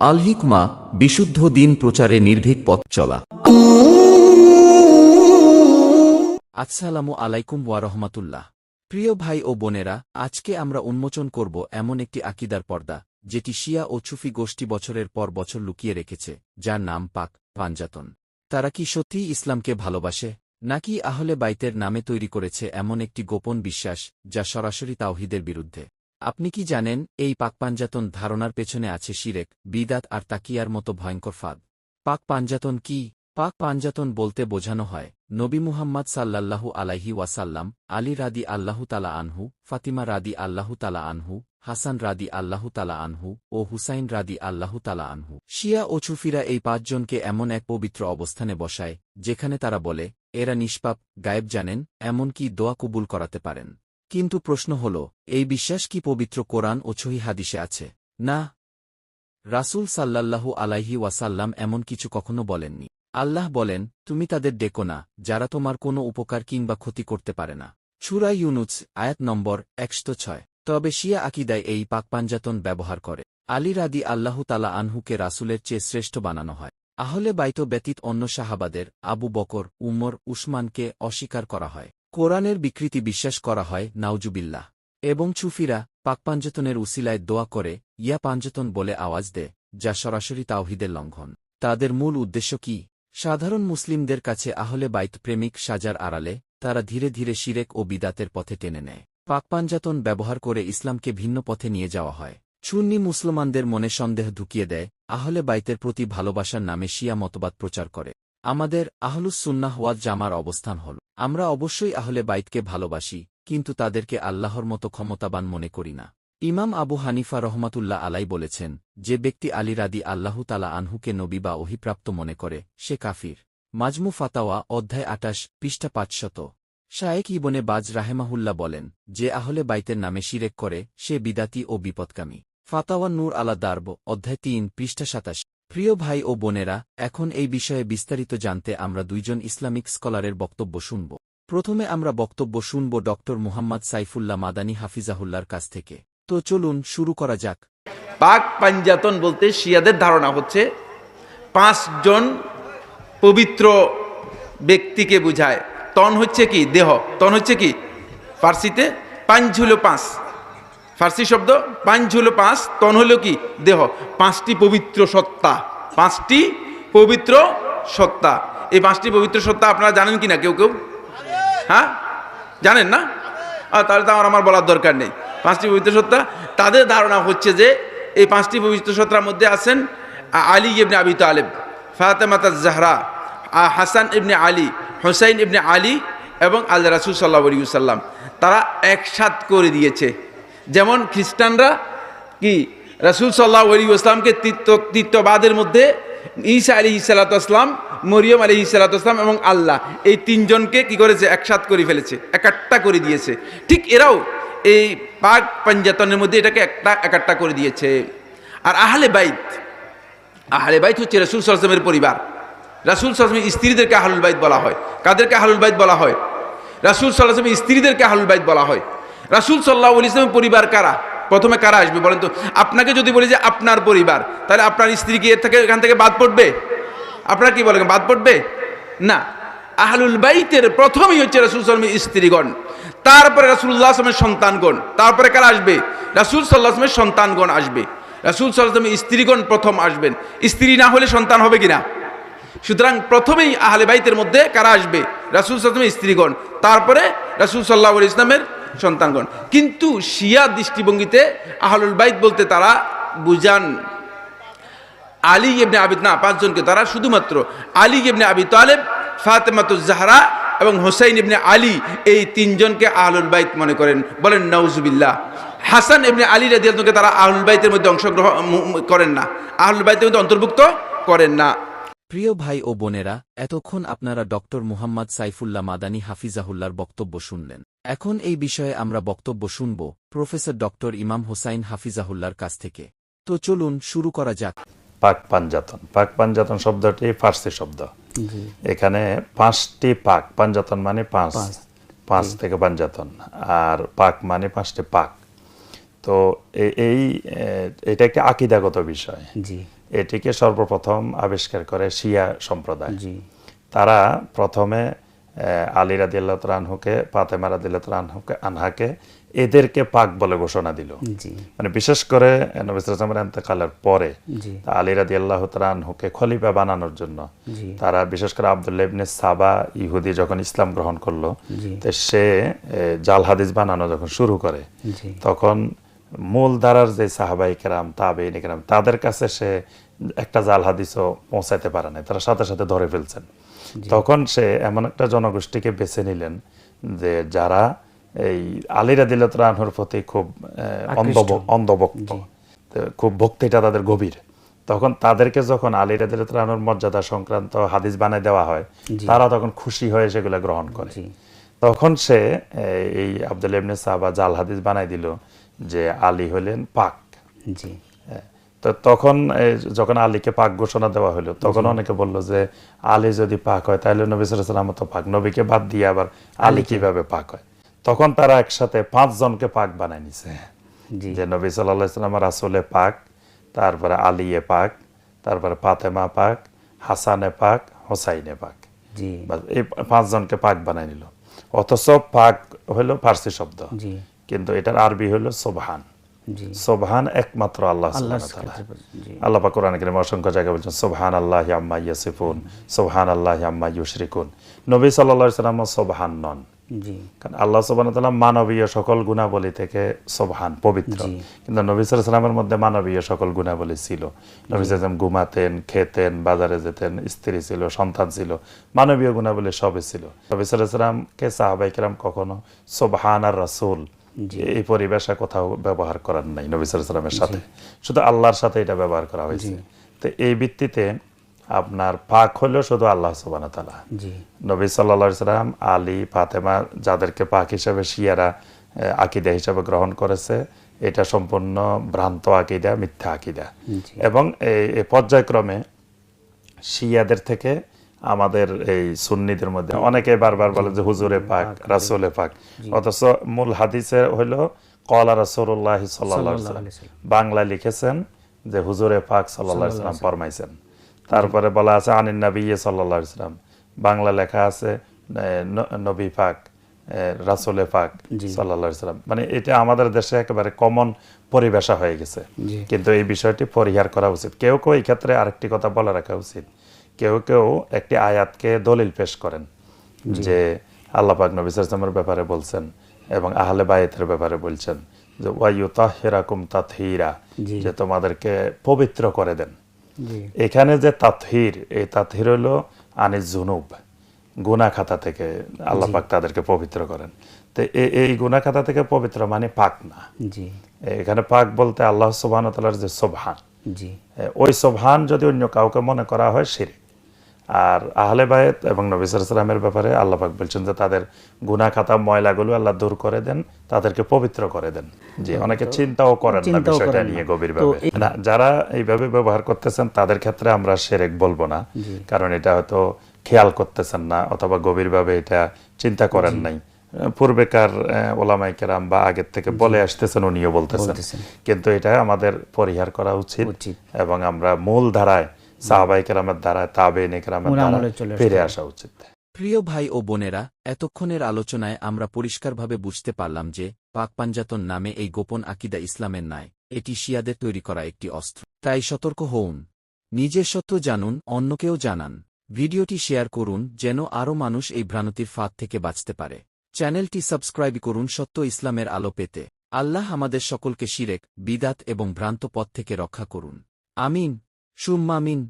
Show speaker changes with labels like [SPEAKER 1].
[SPEAKER 1] আল হিকমা বিশুদ্ধ দিন প্রচারে নির্ভীক পথ চলা।
[SPEAKER 2] আসসালামু আলাইকুম ওয়া রহমাতুল্লাহ। প্রিয় ভাই ও বোনেরা, আজকে আমরা উন্মোচন করব এমন একটি আকিদার পর্দা, যেটি শিয়া ও ছুফি গোষ্ঠী বছরের পর বছর লুকিয়ে রেখেছে, যার নাম পাক, পাঞ্জাতন। তারা কি সত্যিই ইসলামকে ভালোবাসে, নাকি আহলে বাইতের নামে তৈরি করেছে এমন একটি গোপন বিশ্বাস, যা সরাসরি তাওহিদের বিরুদ্ধে? আপনি কি জানেন, এই পাক পাঞ্জাতন ধারণার পেছনে আছে শিরেক, বিদাত আর তাকিয়ার মতো ভয়ঙ্কর ফাঁদ। পাক পাঞ্জাতন কি? পাক পাঞ্জাতন বলতে বোঝানো হয়, নবী মুহাম্মদ সাল্লাল্লাহু আলাইহি ওয়াসাল্লাম, আলী রাদি আল্লাহু তালা আনহু, ফাতিমা রাদি আল্লাহু তালা আনহু, হাসান রাদি আল্লাহু তালা আনহু ও হুসাইন রাদি আল্লাহু তালা আনহু। শিয়া ও চুফিরা এই পাঁচজনকে এমন এক পবিত্র অবস্থানে বসায়, যেখানে তারা বলে, এরা নিষ্পাপ, গায়েব জানেন এমন কি দোয়া কবুল করাতে পারেন। কিন্তু প্রশ্ন হল, এই বিশ্বাস কি পবিত্র কোরআন ও ছহি হাদিসে আছে? না। রাসূল সাল্লাল্লাহু আলাইহি ওয়াসাল্লাম এমন কিছু কখনো বলেননি। আল্লাহ বলেন, তুমি তাদের ডেকো না, যারা তোমার কোনো উপকার কিংবা ক্ষতি করতে পারে না। ছুরা ইউনুস, আয়াত নম্বর একশো ছয়। তবে শিয়া আকিদায় এই পাকপাঞ্জাতন ব্যবহার করে। আলী রাদি আল্লাহু তালা আনহুকে রাসূলের চেয়ে শ্রেষ্ঠ বানানো হয়। আহলে বাইত ব্যতীত অন্য সাহাবাদের আবু বকর, উমর, উসমানকে অস্বীকার করা হয়। কোরআনের বিকৃতি বিশ্বাস করা হয় নাউজুবিল্লাহ এবং চুফিরা পাকপাঞ্জতনের উসিলায় দোয়া করে, ইয়া পাঞ্জতন বলে আওয়াজ দেয় যা সরাসরি তাওহিদের লঙ্ঘন। তাদের মূল উদ্দেশ্য কি? সাধারণ মুসলিমদের কাছে আহলে বাইত প্রেমিক সাজার আড়ালে, তারা ধীরে ধীরে শিরেক ও বিদাতের পথে টেনে নেয়। পাকপাঞ্জাতন ব্যবহার করে ইসলামকে ভিন্ন পথে নিয়ে যাওয়া হয়। সুন্নি মুসলমানদের মনে সন্দেহ ঢুকিয়ে দেয়, আহলে বাইতের প্রতি ভালোবাসার নামে শিয়া মতবাদ প্রচার করে। আমাদের আহলুস সুন্নাহওয়াজ জামার অবস্থান হল। আমরা অবশ্যই আহলে বাইতকে ভালোবাসি, কিন্তু তাদেরকে আল্লাহর মতো ক্ষমতাবান মনে করি না। ইমাম আবু হানিফা রহমাতুল্লাহ আলাই বলেছেন, যে ব্যক্তি আলী রাদি আল্লাহু তালা আনহুকে নবী বা অহিপ্রাপ্ত মনে করে, সে কাফির। মাজমু ফাতাওয়া, অধ্যায় আটাশ পৃষ্ঠা পাঁচশত। শায়েক ইবনে বাজ রাহেমাহুল্লা বলেন, যে আহলে বাইতের নামে শিরেক করে, সে বিদাতি ও বিপদকামী ফাতাওয়া নূর আলা দার্ব, অধ্যায় তিন, পৃষ্ঠা সাতাশ। প্রিয় ভাই ও বোনেরা, এখন এই বিষয়ে বিস্তারিত জানতে আমরা দুইজন ইসলামিক স্কলারের বক্তব্য শুনব। প্রথমে আমরা বক্তব্য শুনব ড. মুহাম্মদ সাইফুল্লাহ মাদানী হাফিজাহুল্লার কাছ থেকে। তো চলুন শুরু করা যাক।
[SPEAKER 3] পাক পাঞ্জাতন বলতে শিয়াদের ধারণা হচ্ছে পাঁচজন পবিত্র ব্যক্তিকে বুঝায়। তন হচ্ছে কি? দেহ। তন হচ্ছে কি? ফার্সিতে পাঞ্চ হলো পাঁচ। ফার্সি শব্দ, পাঞ্চ হলো পাঁচ, তন হলো কি? দেহ। পাঁচটি পবিত্র সত্তা। পাঁচটি পবিত্র সত্তা। এই পাঁচটি পবিত্র সত্তা আপনারা জানেন কি না কেউ কেউ? হ্যাঁ? জানেন না? তাহলে তো আমার আমার বলার দরকার নেই। পাঁচটি পবিত্র সত্তা। তাদের ধারণা হচ্ছে যে এই পাঁচটি পবিত্র সত্তার মধ্যে আছেন আলী ইবনে আবি তালেব ফাতেমাতা জাহরা হাসান ইবনে আলী, হোসাইন ইবনে আলী এবং আল্লাহ রাসুল সাল্লাহ সাল্লাম তারা একসাথ করে দিয়েছে। যেমন খ্রিস্টানরা কি, রাসুল সাল্লাহ আলী আসলামকে তৃত্ব তৃত্ববাদের মধ্যে ঈসা আলী ইসালাতাম মরিয়ম আলী ইসালাতাম এবং আল্লাহ এই তিনজনকে কি করেছে? একসাথ করে ফেলেছে, একাট্টা করে দিয়েছে। ঠিক এরাও এই পাক পাঞ্জাতনের মধ্যে এটাকে একটা একাট্টা করে দিয়েছে। আর আহলে বাইত আহলে বাইত হচ্ছে রাসুল সাল্লামের পরিবার। রাসুল সাল্লামের স্ত্রীদেরকে আহলুল বাইত বলা হয়। কাদেরকে আহলুল বাইত বলা হয়? রাসুল সাল্লাহামের স্ত্রীদেরকে আহলুল বাইত বলা হয়। রাসুল সাল্লাহ ইসলামের পরিবার কারা? প্রথমে কারা আসবে বলেন তো? আপনাকে যদি বলি যে আপনার পরিবার, তাহলে আপনার স্ত্রী কি এর থেকে এখান থেকে বাদ পড়বে? আপনার কি বলেন, বাদ পড়বে? না। আহলুল বাইতের প্রথমেই হচ্ছে রাসুল সাল্লামের স্ত্রীগণ। তারপরে রাসুল্লাহ আসলামের সন্তানগণ। তারপরে কারা আসবে? রাসুল সাল্লাহ আসলামের সন্তানগণ আসবে। রাসুল সাল্লাহ স্ত্রীগণ প্রথম আসবেন। স্ত্রী না হলে সন্তান হবে কিনা? সুতরাং প্রথমেই আহলে বাইতের মধ্যে কারা আসবে? রাসুল সাল্লামের স্ত্রীগণ। তারপরে রাসুল সাল্লাহ ইসলামের সন্তানগণ। কিন্তু শিয়া দৃষ্টিভঙ্গিতে আহলুল বাইত বলতে তারা বুঝান, আলী ইবনে আবিদ না, পাঁচজনকে তারা শুধুমাত্র আলী ইবনে আবি তালেব, ফাতেমাতুজ জাহরা এবং হোসাইন ইবনে আলী এই তিনজনকে আহলুল বাইত মনে করেন। বলেন নওজুবিল্লাহ হাসান ইবনে আলী রাদিয়ালকে তারা আহলুল বাইতের মধ্যে অংশগ্রহণ করেন না। আহলুল বাইতের মধ্যে অন্তর্ভুক্ত করেন না।
[SPEAKER 2] প্রিয় ভাই ও বোনেরা এতক্ষণ আপনারা ডক্টর মুহাম্মদ সাইফুল্লাহ মাদানী হাফিজাহুল্লার বক্তব্য শুনলেন। এখন এই বিষয়ে আমরা বক্তব্য শুনব প্রফেসর ডক্টর ইমাম হোসাইন হাফিজাহুল্লার কাছ থেকে। তো চলুন শুরু করা যাক।
[SPEAKER 4] পাক পাঞ্জাতন। পাক পাঞ্জাতন শব্দটি ফার্সি শব্দ। এখানে পাঁচটি পাক পাঞ্জাতন মানে পাঁচ। পাঁচ। থেকে পাঞ্জাতন। আর পাক মানে পাঁচটি পাক। তো এই এটা একটি আকিদাগত বিষয়।
[SPEAKER 5] জি।
[SPEAKER 4] এটিকে সর্বপ্রথম আবিষ্কার করে শিয়া সম্প্রদায়।
[SPEAKER 5] জি।
[SPEAKER 4] তারা প্রথমে আলী রাদিল্লাহ আনহুকে ফাতেমা রাদিল্লাহ আনহুকে আনহাকে এদেরকে পাক বলে ঘোষণা দিল। মানে বিশেষ করে নবী সালামের পরে আলী রাদি আল্লাহ আনহুকে খলিফা বানানোর জন্য। তারা বিশেষ করে আবদুল্লাহ ইবনে সাবা ইহুদি যখন ইসলাম গ্রহণ করল তো সে জাল হাদিস বানানো যখন শুরু করে তখন মূল ধারার যে সাহাবাই কেরাম তাবেইন কেরাম তাদের কাছে সে একটা জাল হাদিসও পৌঁছাইতে পারে না তারা সাথে সাথে ধরে ফেলছেন। তখন সে এমন একটা জনগোষ্ঠীকে বেছে নিলেন যে যারা এই আলিরা দিলতরানহর প্রতি খুব অন্ধভক্ত। খুব ভক্তিটা তাদের গভীর। তখন তাদেরকে যখন আলিরা দিলতরানহর মর্যাদা সংক্রান্ত হাদিস বানায় দেওয়া হয় তারা তখন খুশি হয়ে সেগুলো গ্রহণ করে। তখন সে এই আব্দুল ইবনে সাহাবা জাল হাদিস বানাই দিল। যে আলী হলেন পাক।
[SPEAKER 5] জি।
[SPEAKER 4] হ্যাঁ। তো তখন যখন আলীকে পাক ঘোষণা দেওয়া হলো তখন অনেকে বলল যে আলী যদি পাক হয় তাহলে নবী সাল্লাম তো পাক। নবীকে বাদ দিয়ে আবার আলী কীভাবে পাক হয়? তখন তারা একসাথে পাঁচ জনকে পাক বানায় নিছে।
[SPEAKER 5] জি।
[SPEAKER 4] যে নবী সাল্লাহ সাল্লাম রাসুলে পাক তারপরে আলিয়ে পাক তারপরে পাতেমা পাক হাসানে পাক হোসাইনে পাক। এই পাঁচজনকে পাক বানাই নিল। অথচ পাক হলো ফার্সি শব্দ।
[SPEAKER 5] জি।
[SPEAKER 4] কিন্তু এটার আরবি হলো সোবহান। সোবহান একমাত্র আল্লাহ
[SPEAKER 5] আল্লাহ
[SPEAKER 4] পাক কোরআন কারীমে অসংখ্য জায়গায় বলছেন সোবহান আল্লাহ আম্মা ইয়াসিফুন সোবহান আল্লাহ আম্মা ইউশরিকুন। নবী আলাইহি সাল্লাম সোবহান নন। কারণ আল্লাহ ওয়া মানবীয় সকল গুণাবলী থেকে সোবহান পবিত্র। কিন্তু নবী সাল্লামের মধ্যে মানবীয় সকল গুণাবলী ছিল। নবী সাল্লাম ঘুমাতেন খেতেন বাজারে যেতেন স্ত্রী ছিল সন্তান ছিল মানবীয় গুণাবলী সবই ছিল। নবী সাল্লাল্লাহু আলাইহি সাল্লামকে সাহাবাই কখনো সোবহান আর রাসূল এই পরিবেশে কোথাও ব্যবহার করার নাই নবী সাল্লামের সাথে। শুধু আল্লাহর সাথে এটা ব্যবহার করা হয়েছে। তো এই ভিত্তিতে আপনার পাক হলো শুধু আল্লাহ
[SPEAKER 5] জি।
[SPEAKER 4] নবী সাল্লা সাল্লাম আলী ফাতেমা যাদেরকে পাক হিসাবে শিয়ারা আকিদা হিসাবে গ্রহণ করেছে এটা সম্পূর্ণ ভ্রান্ত আকিদা মিথ্যা আকিদা। এবং এই পর্যায়ক্রমে শিয়াদের থেকে আমাদের এই সুন্নিদের মধ্যে। অনেকে বারবার বলে যে হুজুরে পাক রাসুলে পাক। অথচ মূল হাদিসে হইল কলা রাসুল্লাহ
[SPEAKER 5] সাল্লাম।
[SPEAKER 4] বাংলায় লিখেছেন যে হুজুরে পাক সাল্লাহ সাল্লাম ফরমাইছেন। তারপরে বলা আছে আনিন নবী সাল্লাহ ইসলাম বাংলা লেখা আছে নবী পাক রাসুলে পাক সাল্লাহ ইসলাম মানে এটা আমাদের দেশে একেবারে কমন পরিবেশা হয়ে গেছে। কিন্তু এই বিষয়টি পরিহার করা উচিত। কেউ কেউ এই ক্ষেত্রে আরেকটি কথা বলে রাখা উচিত। কেউ কেউ একটি আয়াতকে দলিল পেশ করেন যে আল্লাহ পাক নবী সাল্লামের ব্যাপারে বলছেন এবং আহলে বায়েতের ব্যাপারে বলছেন যে ওয়াইউ তাহিরাকুম তাথহিরা যে তোমাদেরকে পবিত্র করে দেন। এখানে যে তাথহির এই তাথহির হলো আনিস জুনুব গুনা খাতা থেকে আল্লাহ পাক তাদেরকে পবিত্র করেন। তো এই গুনা খাতা থেকে পবিত্র মানে পাক না।
[SPEAKER 5] জি।
[SPEAKER 4] এখানে পাক বলতে আল্লাহ তালার যে সোবহান
[SPEAKER 5] জি।
[SPEAKER 4] ওই সোবহান যদি অন্য কাউকে মনে করা হয় শিরিক। আর আহলে বায়েত এবং নবী সালামের ব্যাপারে আল্লাহ পাক বলছেন যে তাদের গুনা খাতা ময়লাগুলো আল্লাহ দূর করে দেন তাদেরকে পবিত্র করে দেন। যে অনেকে চিন্তাও করেন না বিষয়টা নিয়ে গভীরভাবে না যারা এইভাবে ব্যবহার করতেছেন তাদের ক্ষেত্রে আমরা সেরেক বলব না কারণ এটা হয়তো খেয়াল করতেছেন না অথবা গভীরভাবে এটা চিন্তা করেন নাই। পূর্বেকার আহ, ওলামাই কেরাম বা আগের থেকে বলে আসতেছেন উনিও বলতেছেন। কিন্তু এটা আমাদের পরিহার করা উচিত। এবং আমরা মূল ধারায় সাহাবাই কেরামের ধারায় তাবে নেকরামের ফিরে আসা উচিত।
[SPEAKER 2] প্রিয় ভাই ও বোনেরা এতক্ষণের আলোচনায় আমরা পরিষ্কারভাবে বুঝতে পারলাম যে পাক পাঞ্জাতন নামে এই গোপন আকিদা ইসলামের নয় এটি শিয়াদের তৈরি করা একটি অস্ত্র। তাই সতর্ক হউন। নিজের সত্য জানুন অন্যকেও জানান। ভিডিওটি শেয়ার করুন যেন আরও মানুষ এই ভ্রান্তির ফাঁদ থেকে বাঁচতে পারে। চ্যানেলটি সাবস্ক্রাইব করুন সত্য ইসলামের আলো পেতে। আল্লাহ আমাদের সকলকে শিরেক বিদাত এবং ভ্রান্ত পথ থেকে রক্ষা করুন। আমিন। সুম্মামিন।